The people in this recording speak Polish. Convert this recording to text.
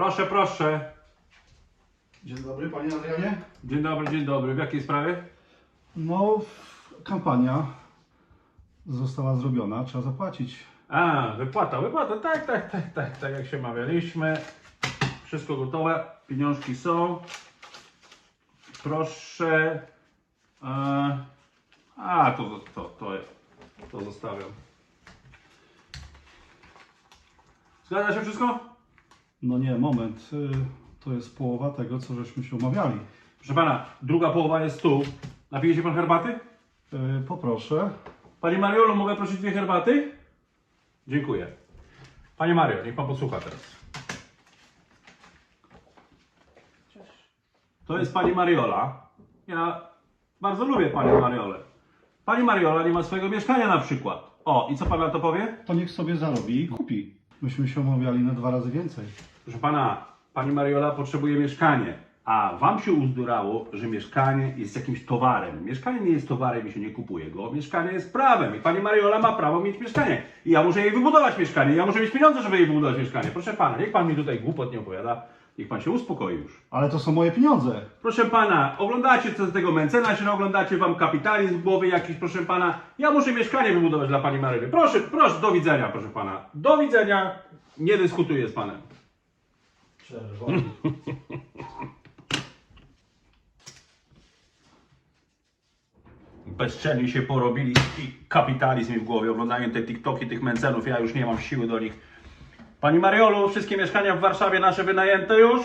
Proszę, proszę. Dzień dobry, panie Adrianie. Dzień dobry, dzień dobry. W jakiej sprawie? No, kampania została zrobiona, trzeba zapłacić. A, wypłata, wypłata. Tak, tak, tak, tak, tak jak się mawialiśmy. Wszystko gotowe, pieniążki są. Proszę. E, a, to, to, to, to zostawiam. Zgadza się wszystko? No nie, moment. y, To jest połowa tego, co żeśmy się umawiali. Proszę pana, druga połowa jest tu. Napije się pan herbaty? Y, Poproszę. Pani Mariolo, mogę prosić dwie herbaty? Dziękuję. Panie Mario, niech pan posłucha teraz. To jest pani Mariola. Ja bardzo lubię panią Mariolę. Pani Mariola nie ma swojego mieszkania na przykład. O, i co pan na to powie? To niech sobie zarobi i kupi. Myśmy się umawiali na dwa razy więcej. Proszę pana, pani Mariola potrzebuje mieszkanie, a wam się uzdurało, że mieszkanie jest jakimś towarem. Mieszkanie nie jest towarem i się nie kupuje go. Mieszkanie jest prawem i pani Mariola ma prawo mieć mieszkanie. I ja muszę jej wybudować mieszkanie. Ja muszę mieć pieniądze, żeby jej wybudować mieszkanie. Proszę pana, niech pan mi tutaj głupot nie opowiada. Niech pan się uspokoi już. Ale to są moje pieniądze. Proszę pana, oglądacie co z tego Mencena, się oglądacie wam kapitalizm w głowie jakiś, proszę pana. Ja muszę mieszkanie wybudować dla pani Maryli. Proszę, proszę, do widzenia, proszę pana. Do widzenia. Nie dyskutuję z panem. Bezczelni się porobili i kapitalizm w głowie. Oglądają te TikToki tych męcenów, ja już nie mam siły do nich. Pani Mariolu, wszystkie mieszkania w Warszawie nasze wynajęte już?